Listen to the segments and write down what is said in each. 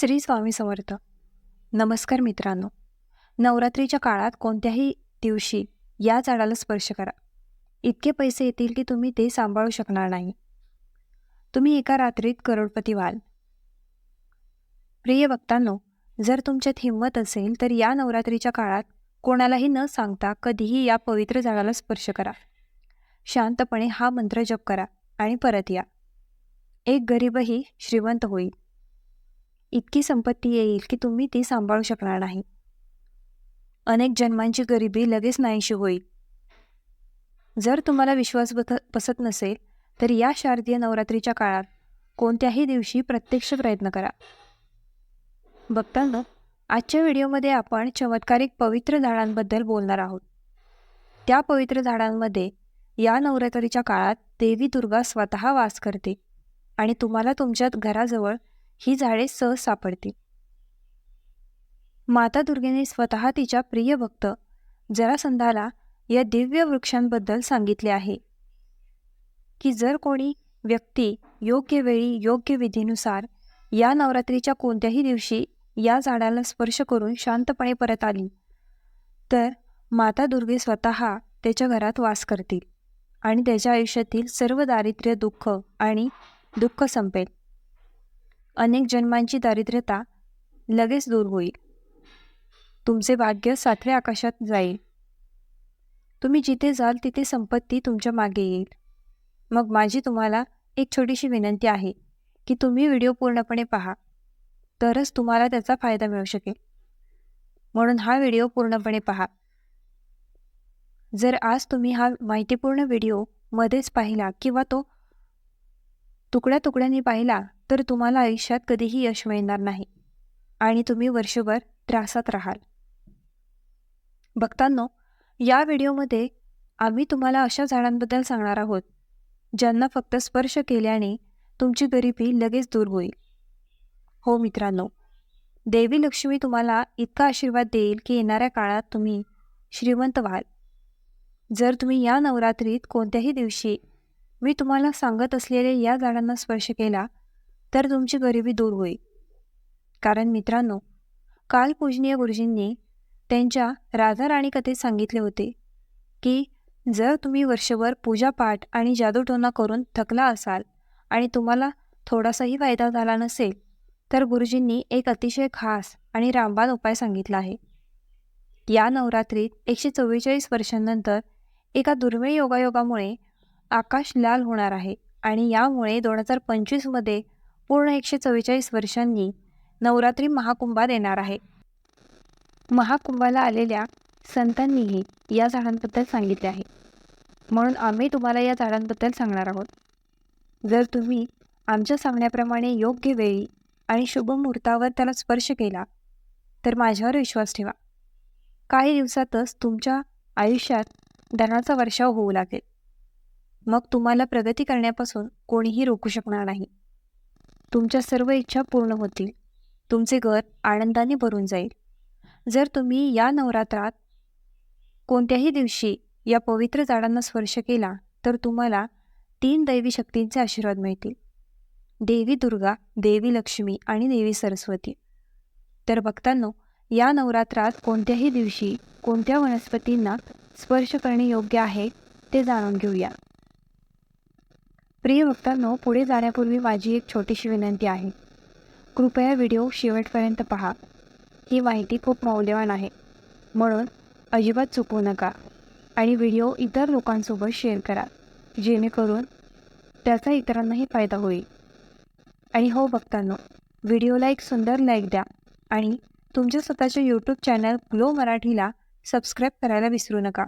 श्री स्वामी समर्थ. नमस्कार मित्रांनो. नवरात्रीच्या काळात कोणत्याही दिवशी या झाडाला स्पर्श करा. इतके पैसे येतील की तुम्ही ते सांभाळू शकणार नाही. तुम्ही एका रात्रीत करोडपती व्हाल. प्रिय वक्तांनो जर तुमच्यात हिंमत असेल तर या नवरात्रीच्या काळात कोणालाही न सांगता कधीही या पवित्र झाडाला स्पर्श करा. शांतपणे हा मंत्र जप करा आणि परत या. एक गरीबही श्रीमंत होईल. इतकी संपत्ती येईल की तुम्ही ती सांभाळू शकणार नाही. अनेक जन्मांची गरिबी लगेच नाहीशी होईल. जर तुम्हाला विश्वास बस बसत नसेल तर या शारदीय नवरात्रीच्या काळात कोणत्याही दिवशी प्रत्यक्ष प्रयत्न करा. बघताना आजच्या व्हिडिओमध्ये आपण चमत्कारिक पवित्र झाडांबद्दल बोलणार आहोत. त्या पवित्र झाडांमध्ये या नवरात्रीच्या काळात देवी दुर्गा स्वतः वास करते आणि तुम्हाला तुमच्या घराजवळ ही झाडे सहज सापडतील. माता दुर्गेने स्वतः तिच्या प्रिय भक्त जरासंधाला या दिव्य वृक्षांबद्दल सांगितले आहे. की जर कोणी व्यक्ती योग्य वेळी योग्य विधीनुसार या नवरात्रीच्या कोणत्याही दिवशी या झाडाला स्पर्श करून शांतपणे परत आली तर माता दुर्गे स्वतः त्याच्या घरात वास करतील आणि त्याच्या आयुष्यातील सर्व दारिद्र्य दुःख आणि दुःख संपेल. अनेक जन्मांची दारिद्र्यता लगेच दूर होईल. तुमचे भाग्य सातव्या आकाशात जाईल. तुम्ही जिथे जाल तिथे संपत्ती तुमच्या मागे येईल. मग माझी तुम्हाला एक छोटीशी विनंती आहे की तुम्ही व्हिडिओ पूर्णपणे पहा. तरच तुम्हाला त्याचा फायदा मिळू शकेल. म्हणून हा व्हिडिओ पूर्णपणे पहा. जर आज तुम्ही हा माहितीपूर्ण व्हिडिओ मध्येच पाहिला किंवा तो तुकड्या तुकड्यांनी पाहिला तर तुम्हाला आयुष्यात कधीही यश मिळणार नाही. आणि तुम्ही वर्षभर त्रासात राहाल. बघतांनो या व्हिडिओमध्ये आम्ही तुम्हाला अशा झाडांबद्दल सांगणार आहोत ज्यांना फक्त स्पर्श केल्याने तुमची गरिबी लगेच दूर होईल. हो मित्रांनो देवी लक्ष्मी तुम्हाला इतका आशीर्वाद देईल की येणाऱ्या काळात तुम्ही श्रीमंत व्हाल. जर तुम्ही या नवरात्रीत कोणत्याही दिवशी मी तुम्हाला सांगत असलेल्या या झाडांना स्पर्श केला तर तुमची गरिबी दूर होईल. कारण मित्रांनो काल पूजनीय गुरुजींनी त्यांच्या राधा राणी कथेत सांगितले होते की जर तुम्ही वर्षभर पूजापाठ आणि जादूटोना करून थकला असाल आणि तुम्हाला थोडासाही फायदा झाला नसेल तर गुरुजींनी एक अतिशय खास आणि रामबाण उपाय सांगितला आहे. या नवरात्रीत एकशे चव्वेचाळीस वर्षांनंतर एका दुर्मिळ योगायोगामुळे आकाश लाल होणार आहे आणि यामुळे दोन हजार पंचवीसमध्ये पूर्ण एकशे चव्वेचाळीस वर्षांनी नवरात्री महाकुंभात येणार आहे. महाकुंभाला आलेल्या संतांनीही या झाडांबद्दल सांगितले आहे. म्हणून आम्ही तुम्हाला या झाडांबद्दल सांगणार आहोत. जर तुम्ही आमच्या सांगण्याप्रमाणे योग्य वेळी आणि शुभ मुहूर्तावर त्याला स्पर्श केला तर माझ्यावर विश्वास ठेवा. काही दिवसातच तुमच्या आयुष्यात धनाचा वर्षाव होऊ लागेल. मग तुम्हाला प्रगती करण्यापासून कोणीही रोखू शकणार नाही. तुमच्या सर्व इच्छा पूर्ण होतील. तुमचे घर आनंदाने भरून जाईल. जर तुम्ही या नवरात्रात कोणत्याही दिवशी या पवित्र झाडांना स्पर्श केला तर तुम्हाला तीन दैवी शक्तींचे आशीर्वाद मिळतील. देवी दुर्गा देवी लक्ष्मी आणि देवी सरस्वती. तर भक्तांनो या नवरात्रात कोणत्याही दिवशी कोणत्या वनस्पतींना स्पर्श करणे योग्य आहे ते जाणून घेऊया. प्रिय भक्तांनो पुढे जाण्यापूर्वी माझी एक छोटीशी विनंती आहे. कृपया व्हिडिओ शेवटपर्यंत पहा. ही माहिती खूप मौल्यवान आहे. म्हणून अजिबात चुकवू नका आणि व्हिडिओ इतर लोकांसोबत शेअर करा जेणेकरून त्याचा इतरांनाही फायदा होईल. आणि हो बघतानो व्हिडिओला एक सुंदर लाईक द्या आणि तुमच्या स्वतःच्या यूट्यूब चॅनल ग्लो मराठीला सबस्क्राईब करायला विसरू नका.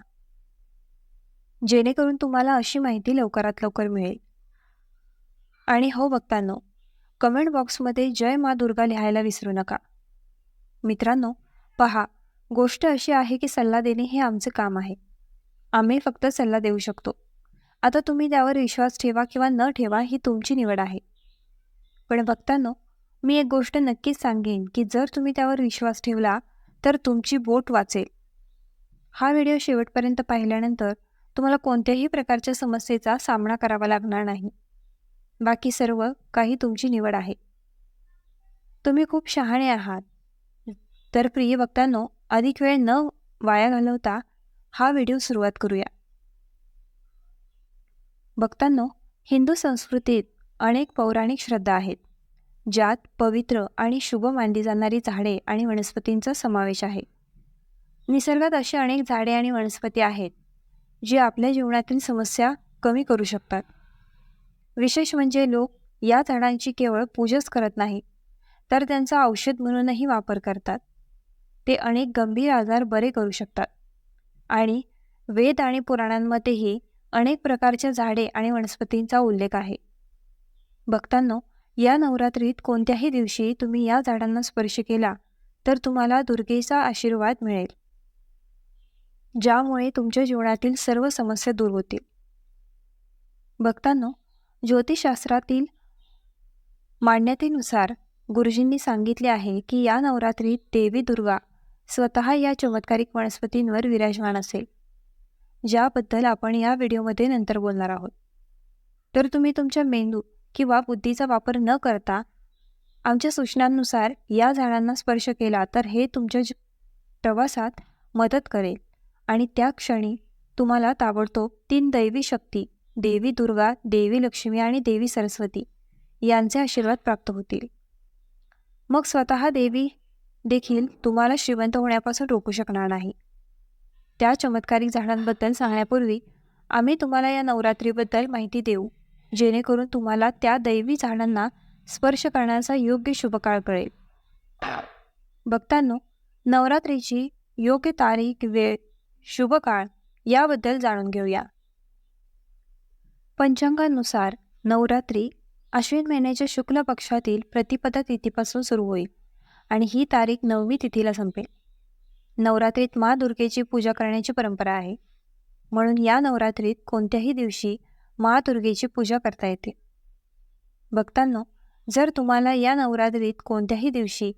जेणेकरून तुम्हाला अशी माहिती लवकरात लवकर मिळेल. आणि हो बघतानो कमेंट बॉक्समध्ये जय मा दुर्गा लिहायला विसरू नका. मित्रांनो पहा गोष्ट अशी आहे की सल्ला देणे हे आमचं काम आहे. आम्ही फक्त सल्ला देऊ शकतो. आता तुम्ही त्यावर विश्वास ठेवा किंवा न ठेवा ही तुमची निवड आहे. पण बघतानो मी एक गोष्ट नक्कीच सांगेन की जर तुम्ही त्यावर विश्वास ठेवला तर तुमची बोट वाचेल. हा व्हिडिओ शेवटपर्यंत पाहिल्यानंतर तुम्हाला कोणत्याही प्रकारच्या समस्येचा सामना करावा लागणार नाही. बाकी सर्व काही तुमची निवड आहे. तुम्ही खूप शहाणे आहात. तर प्रिय वक्तांनो अधिक वेळ न वाया घालवता हा व्हिडिओ सुरुवात करूया. भक्तांनो हिंदू संस्कृतीत अनेक पौराणिक श्रद्धा आहेत ज्यात पवित्र आणि शुभ मानली जाणारी झाडे आणि वनस्पतींचा समावेश आहे. निसर्गात अशी अनेक झाडे आणि वनस्पती आहेत जी आपल्या जीवनातील समस्या कमी करू शकतात. विशेष म्हणजे लोक या झाडांची केवळ पूजच करत नाही तर त्यांचा औषध म्हणूनही वापर करतात. ते अनेक गंभीर आजार बरे करू शकतात. आणि वेद आणि पुराणांमध्येही अनेक प्रकारच्या झाडे आणि वनस्पतींचा उल्लेख आहे. भक्तांनो या नवरात्रीत कोणत्याही दिवशी तुम्ही या झाडांना स्पर्श केला तर तुम्हाला दुर्गेचा आशीर्वाद मिळेल. ज्यामुळे तुमच्या जीवनातील सर्व समस्या दूर होतील. भक्तांनो ज्योतिषशास्त्रातील मान्यतेनुसार गुरुजींनी सांगितले आहे की या नवरात्रीत देवी दुर्गा स्वतः या चमत्कारिक वनस्पतींवर विराजमान असेल. ज्याबद्दल आपण या व्हिडिओमध्ये नंतर बोलणार आहोत. तर तुम्ही तुमच्या मेंदू किंवा बुद्धीचा वापर न करता आमच्या सूचनांनुसार या झाडांना स्पर्श केला तर हे तुमच्या प्रवासात मदत करेल आणि त्या क्षणी तुम्हाला ताबडतोब तीन दैवी शक्ती देवी दुर्गा देवी लक्ष्मी आणि देवी सरस्वती यांचे आशीर्वाद प्राप्त होतील. मग स्वतः देवी देखील तुम्हाला श्रीमंत होण्यापासून रोखू शकणार नाही. त्या चमत्कारिक झाडांबद्दल सांगण्यापूर्वी आम्ही तुम्हाला या नवरात्रीबद्दल माहिती देऊ जेणेकरून तुम्हाला त्या दैवी झाडांना स्पर्श करण्याचा योग्य शुभकाळ कळेल. भक्तांनो नवरात्रीची योग्य तारीख वेळ शुभकाळ याबद्दल जाणून घेऊया. पंचांगानुसार नवरात्री अश्विन महिन्याच्या शुक्ल पक्षातील प्रतिपदा तिथीपासून सुरू होईल आणि ही तारीख नवमी तिथीला संपेल. नवरात्रीत मा दुर्गेची पूजा करण्याची परंपरा आहे. म्हणून या नवरात्रीत कोणत्याही दिवशी मा दुर्गेची पूजा करता येते. भक्तांनो जर तुम्हाला या नवरात्रीत कोणत्याही दिवशी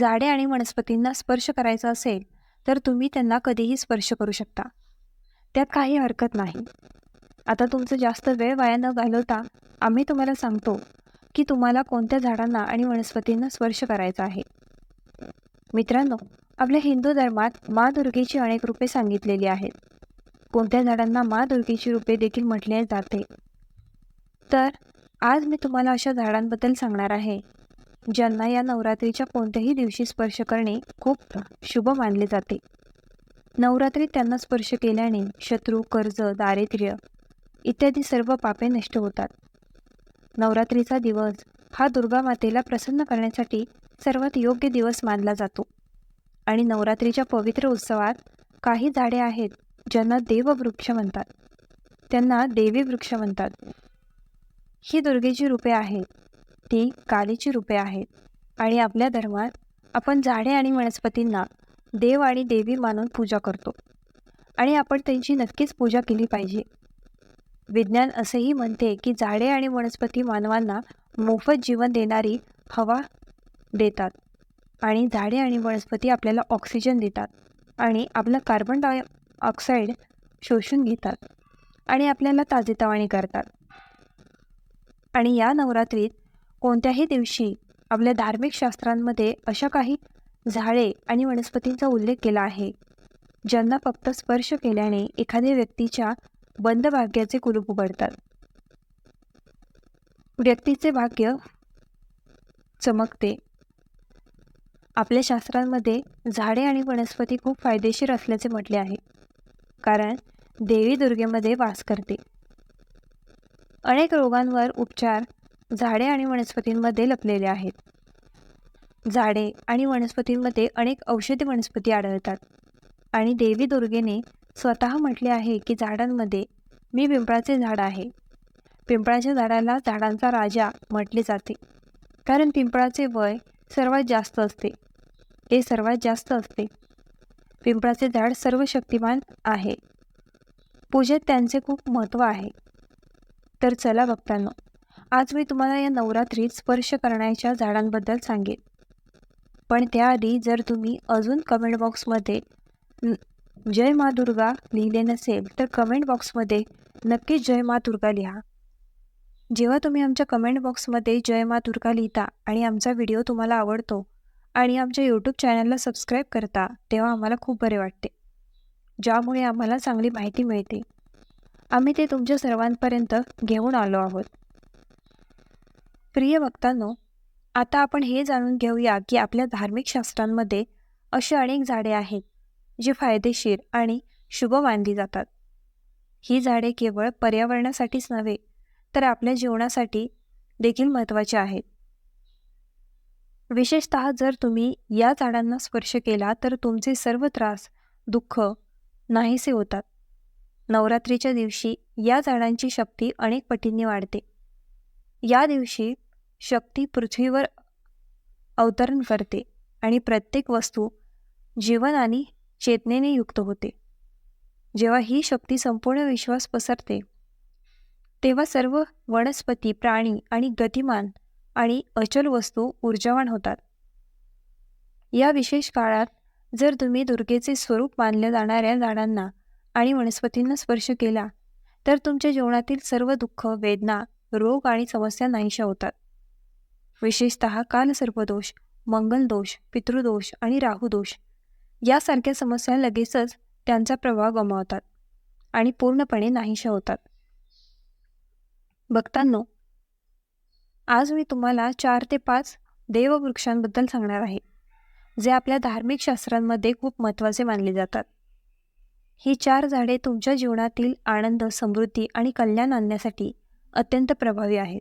झाडे आणि वनस्पतींना स्पर्श करायचा असेल तर तुम्ही त्यांना कधीही स्पर्श करू शकता. त्यात काही हरकत नाही. आता तुमचं जास्त वेळ वाया न घालवता आम्ही तुम्हाला सांगतो की तुम्हाला कोणत्या झाडांना आणि वनस्पतींना स्पर्श करायचा आहे. मित्रांनो आपल्या हिंदू धर्मात मा दुर्गेची अनेक रूपे सांगितलेली आहेत. कोणत्या झाडांना मा दुर्गेची रूपे देखील म्हटले जाते? तर आज मी तुम्हाला अशा झाडांबद्दल सांगणार आहे ज्यांना या नवरात्रीच्या कोणत्याही दिवशी स्पर्श करणे खूप शुभ मानले जाते. नवरात्रीत त्यांना स्पर्श केल्याने शत्रू कर्ज दारिद्र्य इत्यादी सर्व पापे नष्ट होतात. नवरात्रीचा दिवस हा दुर्गा मातेला प्रसन्न करण्यासाठी सर्वात योग्य दिवस मानला जातो. आणि नवरात्रीच्या पवित्र उत्सवात काही झाडे आहेत ज्यांना देववृक्ष म्हणतात. त्यांना देवी वृक्ष म्हणतात. ही दुर्गेची रूपे आहेत. ती कालीची रूपे आहेत. आणि आपल्या धर्मात आपण झाडे आणि वनस्पतींना देव आणि देवी मानून पूजा करतो. आणि आपण त्यांची नक्कीच पूजा केली पाहिजे. विज्ञान असेही म्हणते की झाडे आणि वनस्पती मानवांना मोफत जीवन देणारी हवा देतात आणि झाडे आणि वनस्पती आपल्याला ऑक्सिजन देतात आणि आपलं कार्बन डाय ऑक्साईड शोषून घेतात आणि आपल्याला ताजेतवाणी करतात. आणि या नवरात्रीत कोणत्याही दिवशी आपल्या धार्मिक शास्त्रांमध्ये अशा काही झाडे आणि वनस्पतींचा उल्लेख केला आहे. ज्यांना फक्त स्पर्श केल्याने एखाद्या व्यक्तीच्या बंद भाग्याचे कुलूप उघडतात. व्यक्तीचे भाग्य चमकते. आपल्या शास्त्रांमध्ये झाडे आणि वनस्पती खूप फायदेशीर असल्याचे म्हटले आहे. कारण देवी दुर्गेमध्ये वास करते. अनेक रोगांवर उपचार झाडे आणि वनस्पतींमध्ये लपलेले आहेत. झाडे आणि वनस्पतींमध्ये अनेक औषधी वनस्पती आढळतात आणि देवी दुर्गेने स्वतः म्हटले आहे की झाडांमध्ये मी पिंपळाचे झाड आहे. पिंपळाच्या झाडाला झाडांचा राजा म्हटले जाते. कारण पिंपळाचे वय सर्वात जास्त असते. ते सर्वात जास्त असते. पिंपळाचे झाड सर्व शक्तिमान आहे. पूजेत त्यांचे खूप महत्त्व आहे. तर चला बघताना आज मी तुम्हाला या नवरात्रीत स्पर्श करण्याच्या झाडांबद्दल सांगेन. पण त्याआधी जर तुम्ही अजून कमेंट बॉक्समध्ये जय मा दुर्गा लिहिले नसेल तर कमेंट बॉक्समध्ये नक्कीच जय मा दुर्गा लिहा. जेव्हा तुम्ही आमच्या कमेंट बॉक्समध्ये जय मा दुर्गा लिहिता आणि आमचा व्हिडिओ तुम्हाला आवडतो आणि आमच्या यूट्यूब चॅनलला सबस्क्राईब करता तेव्हा आम्हाला खूप बरे वाटते. ज्यामुळे आम्हाला चांगली माहिती मिळते. आम्ही ते तुमच्या सर्वांपर्यंत घेऊन आलो आहोत. प्रिय वक्तांनो आता आपण हे जाणून घेऊया की आपल्या धार्मिक शास्त्रांमध्ये अशी अनेक झाडे आहेत. जी फायदेशीर आणि शुभ मानली जातात. ही झाडे केवळ पर्यावरणासाठीच नव्हे तर आपल्या जीवनासाठी देखील महत्त्वाचे आहेत. विशेषत जर तुम्ही या झाडांना स्पर्श केला तर तुमचे सर्व त्रास दुःख नाहीसे होतात. नवरात्रीच्या दिवशी या झाडांची शक्ती अनेक पटींनी वाढते. या दिवशी शक्ती पृथ्वीवर अवतरण करते आणि प्रत्येक वस्तू जीवन आणि चेतनेने युक्त होते. जेव्हा ही शक्ती संपूर्ण विश्वास पसरते तेव्हा सर्व वनस्पती प्राणी आणि गतिमान आणि अचल वस्तू ऊर्जावान होतात. या विशेष काळात जर तुम्ही दुर्गेचे स्वरूप मानल्या जाणाऱ्या झाडांना आणि वनस्पतींना स्पर्श केला तर तुमच्या जीवनातील सर्व दुःख वेदना रोग आणि समस्या नाहीशा होतात. विशेषत कालसर्पदोष मंगलदोष पितृदोष आणि राहुदोष यासारख्या समस्या लगेचच त्यांचा प्रभाव गमावतात आणि पूर्णपणे नाहीशा होतात. भक्तांनो आज मी तुम्हाला चार ते पाच देववृक्षांबद्दल सांगणार आहे जे आपल्या धार्मिक शास्त्रांमध्ये खूप महत्त्वाचे मानले जातात. ही चार झाडे तुमच्या जीवनातील आनंद समृद्धी आणि कल्याण आणण्यासाठी अत्यंत प्रभावी आहेत.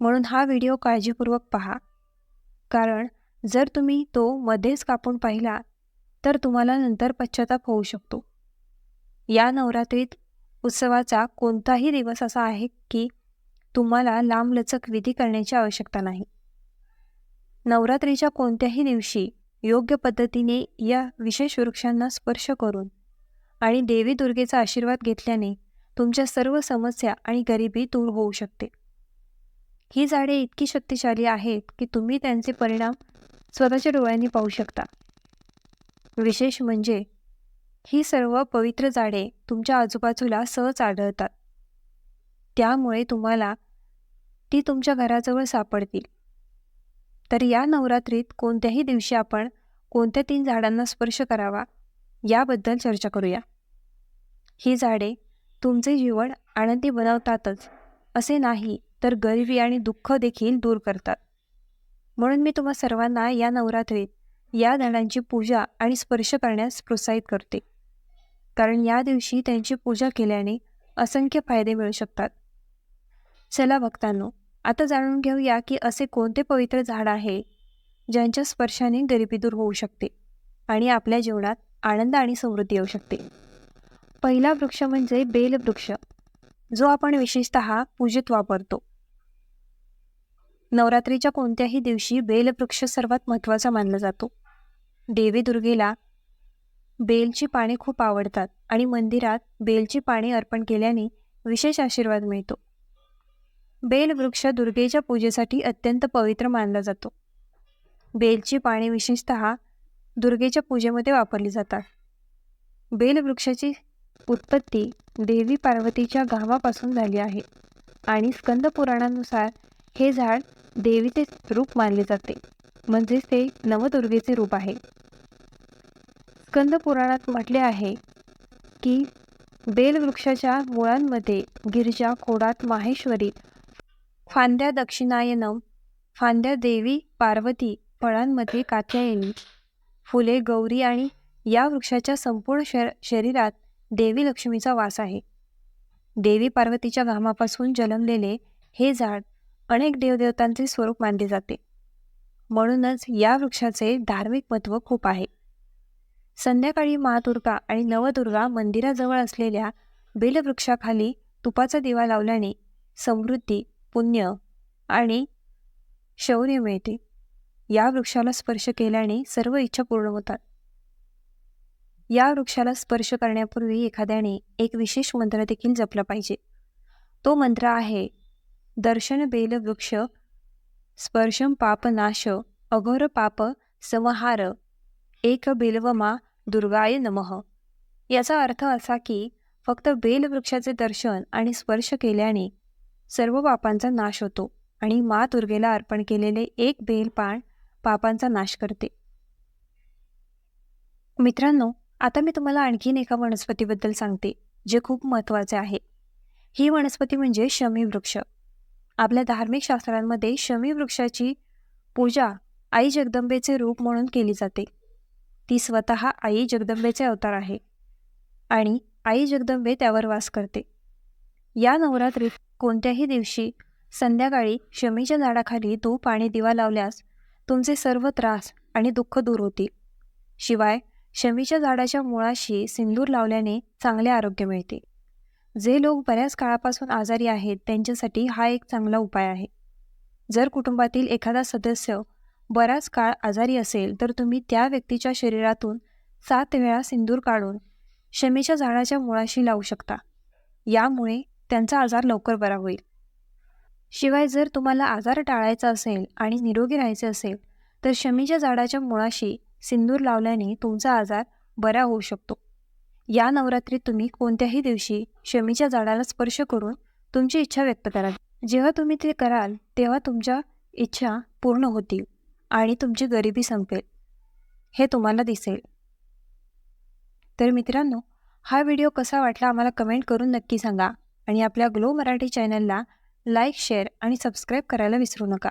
म्हणून हा व्हिडिओ काळजीपूर्वक पहा कारण जर तुम्ही तो मध्येच कापून पाहिला तर तुम्हाला नंतर पश्चाताप होऊ शकतो. या नवरात्रीत उत्सवाचा कोणताही दिवस असा आहे की तुम्हाला लांबलचक विधी करण्याची आवश्यकता नाही. नवरात्रीच्या कोणत्याही दिवशी योग्य पद्धतीने या विशेष वृक्षांना स्पर्श करून आणि देवी दुर्गेचा आशीर्वाद घेतल्याने तुमच्या सर्व समस्या आणि गरिबी दूर होऊ शकते. ही झाडे इतकी शक्तिशाली आहेत की तुम्ही त्यांचे परिणाम स्वतःच्या डोळ्यांनी पाहू शकता. विशेष म्हणजे ही सर्व पवित्र झाडे तुमच्या आजूबाजूला सहज आढळतात. त्यामुळे तुम्हाला ती तुमच्या घराजवळ सापडतील. तर या नवरात्रीत कोणत्याही दिवशी आपण कोणत्या तीन झाडांना स्पर्श करावा याबद्दल चर्चा करूया. ही झाडे तुमचे जीवन आनंदी बनवतातच असे नाही तर गरिबी आणि दुःख देखील दूर करतात. म्हणून मी तुम्हा सर्वांना या नवरात्रीत या झाडांची पूजा आणि स्पर्श करण्यास प्रोत्साहित करते. कारण या दिवशी त्यांची पूजा केल्याने असंख्य फायदे मिळू शकतात. चला भक्तांनो आता जाणून घेऊया की असे कोणते पवित्र झाड आहे ज्यांच्या स्पर्शाने गरिबी दूर होऊ शकते आणि आपल्या जीवनात आनंद आणि समृद्धी येऊ शकते. पहिला वृक्ष म्हणजे बेलवृक्ष जो आपण विशेषत पूजेत वापरतो. नवरात्रीच्या कोणत्याही दिवशी बेलवृक्ष सर्वात महत्त्वाचा मानला जातो. देवी दुर्गेला बेलची पाने खूप आवडतात आणि मंदिरात बेलची पाने अर्पण केल्याने विशेष आशीर्वाद मिळतो. बेलवृक्ष दुर्गेच्या पूजेसाठी अत्यंत पवित्र मानला जातो. बेलची पाने विशेषत दुर्गेच्या पूजेमध्ये वापरली जातात. बेलवृक्षाची उत्पत्ती देवी पार्वतीच्या गावापासून झाली आहे आणि स्कंद पुराणानुसार हे झाड देवीचे रूप मानले जाते म्हणजेच ते नवदुर्गेचे रूप आहे. स्कंद पुराणात म्हटले आहे की बेलवृक्षाच्या मुळांमध्ये गिरजा खोडात माहेश्वरी फांद्या दक्षिणायनम फांद्या देवी पार्वती फळांमध्ये कात्यायनी फुले गौरी आणि या वृक्षाच्या संपूर्ण शर शरीरात देवी लक्ष्मीचा वास आहे. देवी पार्वतीच्या घामापासून जन्मलेले हे झाड अनेक देवदेवतांचे स्वरूप मानले जाते. म्हणूनच या वृक्षाचे धार्मिक महत्त्व खूप आहे. संध्याकाळी महादुर्गा आणि नवदुर्गा मंदिराजवळ असलेल्या बेलवृक्षाखाली तुपाचा दिवा लावल्याने समृद्धी पुण्य आणि शौर्य मिळते. या वृक्षाला स्पर्श केल्याने सर्व इच्छा पूर्ण होतात. या वृक्षाला स्पर्श करण्यापूर्वी एखाद्याने एक विशेष मंत्र देखील जपला पाहिजे. तो मंत्र आहे दर्शन बेल वृक्ष स्पर्शम पापनाश अघोर पाप संहार एक बेलवमा दुर्गाय नमः. याचा अर्थ असा की फक्त बेलवृक्षाचे दर्शन आणि स्पर्श केल्याने सर्व पापांचा नाश होतो आणि मा दुर्गेला अर्पण केलेले एक बेल पान पापांचा नाश करते. मित्रांनो आता मी तुम्हाला आणखीन एका वनस्पतीबद्दल सांगते जे खूप महत्त्वाचे आहे. ही वनस्पती म्हणजे शमी वृक्ष. आपल्या धार्मिक शास्त्रांमध्ये शमी वृक्षाची पूजा आई जगदंबेचे रूप म्हणून केली जाते. ती स्वतः आई जगदंबेचे अवतार आहे आणि आई जगदंबे त्यावर वास करते. या नवरात्रीत कोणत्याही दिवशी संध्याकाळी शमीच्या झाडाखाली धूप आणि दिवा लावल्यास तुमचे सर्व त्रास आणि दुःख दूर होतील. शिवाय शमीच्या झाडाच्या मुळाशी सिंदूर लावल्याने चांगले आरोग्य मिळते. जे लोक बऱ्याच काळापासून आजारी आहेत त्यांच्यासाठी हा एक चांगला उपाय आहे. जर कुटुंबातील एखादा सदस्य बराच काळ आजारी असेल तर तुम्ही त्या व्यक्तीच्या शरीरातून सात वेळा सिंदूर काढून शमीच्या झाडाच्या मुळाशी लावू शकता. यामुळे त्यांचा आजार लवकर बरा होईल. शिवाय जर तुम्हाला आजार टाळायचा असेल आणि निरोगी राहायचे असेल तर शमीच्या झाडाच्या मुळाशी सिंदूर लावल्याने तुमचा आजार बरा होऊ शकतो. या नवरात्रीत तुम्ही कोणत्याही दिवशी शमीच्या झाडाला स्पर्श करून तुमची इच्छा व्यक्त कराल जेव्हा तुम्ही ते कराल तेव्हा तुमच्या इच्छा पूर्ण होतील आणि तुमची गरिबी संपेल. हे तुम्हाला दिसेल. तर मित्रांनो हा व्हिडिओ कसा वाटला आम्हाला कमेंट करून नक्की सांगा आणि आपल्या ग्लो मराठी चॅनलला लाईक शेअर आणि सबस्क्राईब करायला विसरू नका.